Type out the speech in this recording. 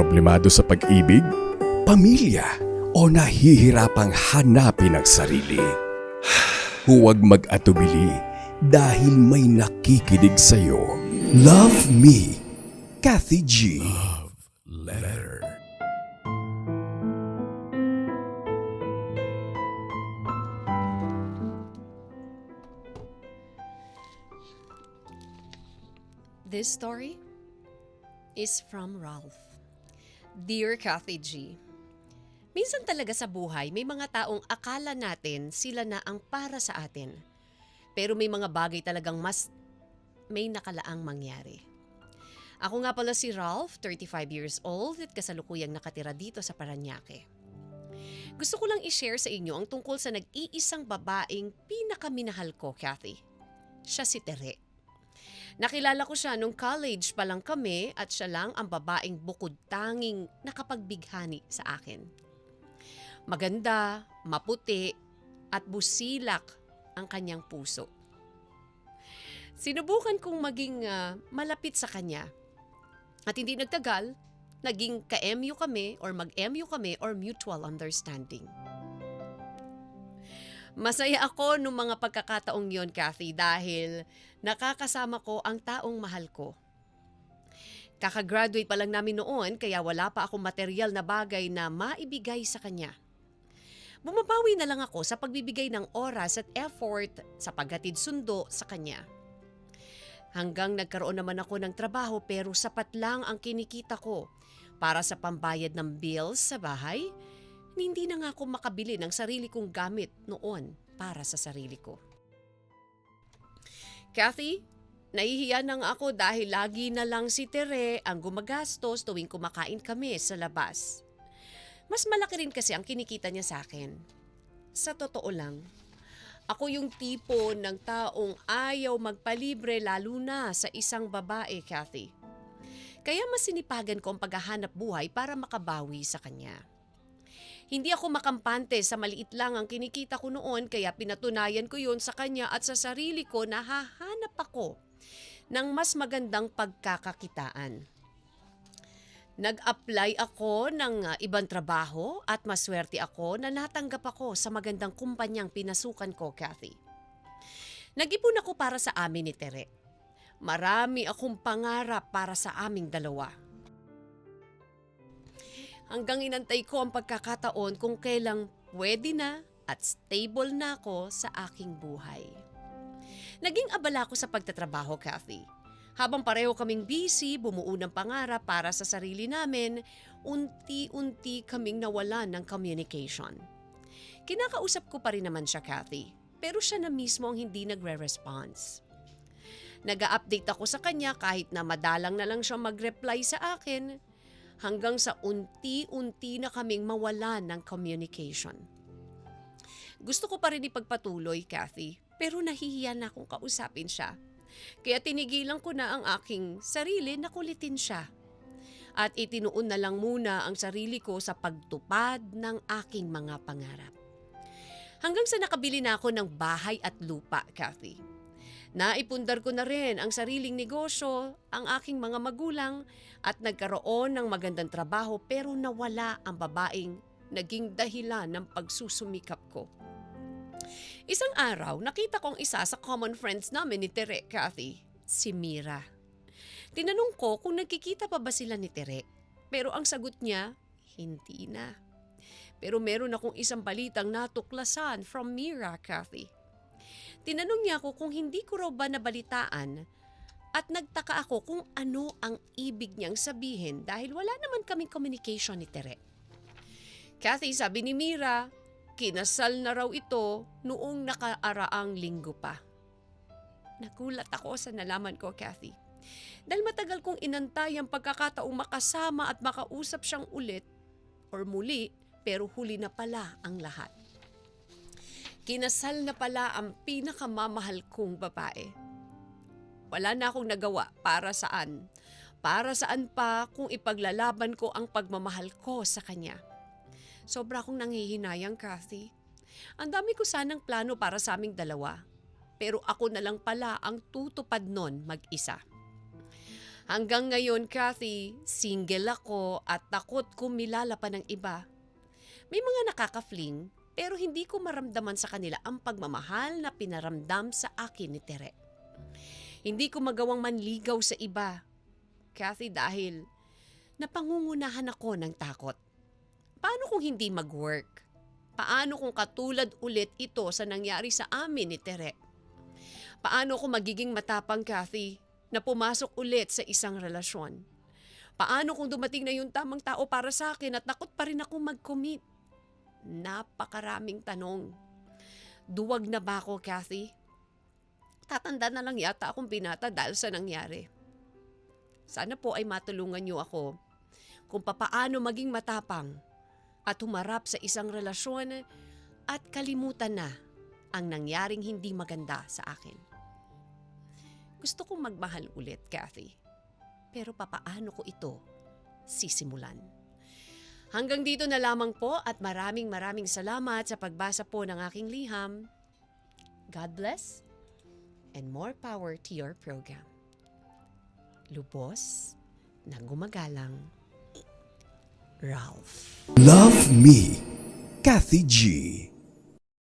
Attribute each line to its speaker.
Speaker 1: problemado sa pag-ibig, pamilya o nahihirapang hanapin ang sarili. Huwag mag-atubili dahil may nakikinig sa'yo. Love me, Kathy G. Letter.
Speaker 2: This story is from Ralph. Dear Kathy G, Minsan talaga sa buhay may mga taong akala natin sila na ang para sa atin. Pero may mga bagay talagang mas may nakalaang mangyari. Ako nga pala si Ralph, 35 years old at kasalukuyang nakatira dito sa Paranaque. Gusto ko lang i-share sa inyo ang tungkol sa nag-iisang babaeng pinakaminahal ko, Kathy. Siya si Tere. Nakilala ko siya nung college pa lang kami at siya lang ang babaeng bukod tanging nakapagbighani sa akin. Maganda, maputi, at busilak ang kanyang puso. Sinubukan kong maging ah, malapit sa kanya. At hindi nagtagal, naging ka-MU kami or mag-MU kami or mutual understanding. Masaya ako nung mga pagkakataong yon, Kathy, dahil nakakasama ko ang taong mahal ko. Kakagraduate pa lang namin noon kaya wala pa akong material na bagay na maibigay sa kanya. Bumabawi na lang ako sa pagbibigay ng oras at effort sa paghatid sundo sa kanya. Hanggang nagkaroon naman ako ng trabaho pero sapat lang ang kinikita ko para sa pambayad ng bills sa bahay, hindi na nga ako makabili ng sarili kong gamit noon para sa sarili ko. Kathy, nahihiya na ako dahil lagi na lang si Tere ang gumagastos tuwing kumakain kami sa labas. Mas malaki rin kasi ang kinikita niya sa akin. Sa totoo lang, ako yung tipo ng taong ayaw magpalibre lalo na sa isang babae, Kathy. Kaya mas sinipagan ko ang paghahanap buhay para makabawi sa kanya. Hindi ako makampante sa maliit lang ang kinikita ko noon kaya pinatunayan ko yon sa kanya at sa sarili ko na hahanap ako ng mas magandang pagkakakitaan. Nag-apply ako ng uh, ibang trabaho at maswerte ako na natanggap ako sa magandang kumpanyang pinasukan ko, Kathy. Nag-ipon ako para sa amin ni Tere. Marami akong pangarap para sa aming dalawa. Hanggang inantay ko ang pagkakataon kung kailang pwede na at stable na ako sa aking buhay. Naging abala ko sa pagtatrabaho, Kathy. Habang pareho kaming busy, bumuo ng pangarap para sa sarili namin, unti-unti kaming nawalan ng communication. Kinakausap ko pa rin naman siya, Kathy, pero siya na mismo ang hindi nagre-response. Nag-update ako sa kanya kahit na madalang na lang siya mag-reply sa akin hanggang sa unti-unti na kaming mawalan ng communication. Gusto ko pa rin ipagpatuloy, Kathy, pero nahihiya na akong kausapin siya. Kaya tinigilan ko na ang aking sarili na kulitin siya. At itinuon na lang muna ang sarili ko sa pagtupad ng aking mga pangarap. Hanggang sa nakabili na ako ng bahay at lupa, Kathy. Naipundar ko na rin ang sariling negosyo, ang aking mga magulang at nagkaroon ng magandang trabaho pero nawala ang babaeng naging dahilan ng pagsusumikap ko. Isang araw, nakita kong isa sa common friends namin ni Tere, Kathy, si Mira. Tinanong ko kung nagkikita pa ba sila ni Tere. Pero ang sagot niya, hindi na. Pero meron akong isang balitang natuklasan from Mira, Kathy. Tinanong niya ako kung hindi ko raw ba nabalitaan at nagtaka ako kung ano ang ibig niyang sabihin dahil wala naman kaming communication ni Tere. Kathy, sabi ni Mira, kinasal na raw ito noong nakaaraang linggo pa. Nagulat ako sa nalaman ko, Kathy. Dahil matagal kong inantay ang pagkakataong makasama at makausap siyang ulit or muli pero huli na pala ang lahat. Kinasal na pala ang pinakamamahal kong babae. Wala na akong nagawa para saan. Para saan pa kung ipaglalaban ko ang pagmamahal ko sa kanya. Sobra akong nanghihinayang, Kathy. Ang dami ko sanang plano para sa aming dalawa. Pero ako na lang pala ang tutupad nun mag-isa. Hanggang ngayon, Kathy, single ako at takot kumilala pa ng iba. May mga nakaka-fling pero hindi ko maramdaman sa kanila ang pagmamahal na pinaramdam sa akin ni Tere. Hindi ko magawang manligaw sa iba. Kathy, dahil napangungunahan ako ng takot. Paano kung hindi mag-work? Paano kung katulad ulit ito sa nangyari sa amin ni Tere? Paano ko magiging matapang, Kathy, na pumasok ulit sa isang relasyon? Paano kung dumating na yung tamang tao para sa akin at takot pa rin ako mag-commit? Napakaraming tanong. Duwag na ba ako, Kathy? Tatanda na lang yata akong binata dahil sa nangyari. Sana po ay matulungan niyo ako kung papaano maging matapang at humarap sa isang relasyon at kalimutan na ang nangyaring hindi maganda sa akin. Gusto kong magmahal ulit, Kathy. Pero papaano ko ito sisimulan? Hanggang dito na lamang po at maraming maraming salamat sa pagbasa po ng aking liham. God bless and more power to your program. Lubos na gumagalang Ralph.
Speaker 1: Love Me, Kathy G.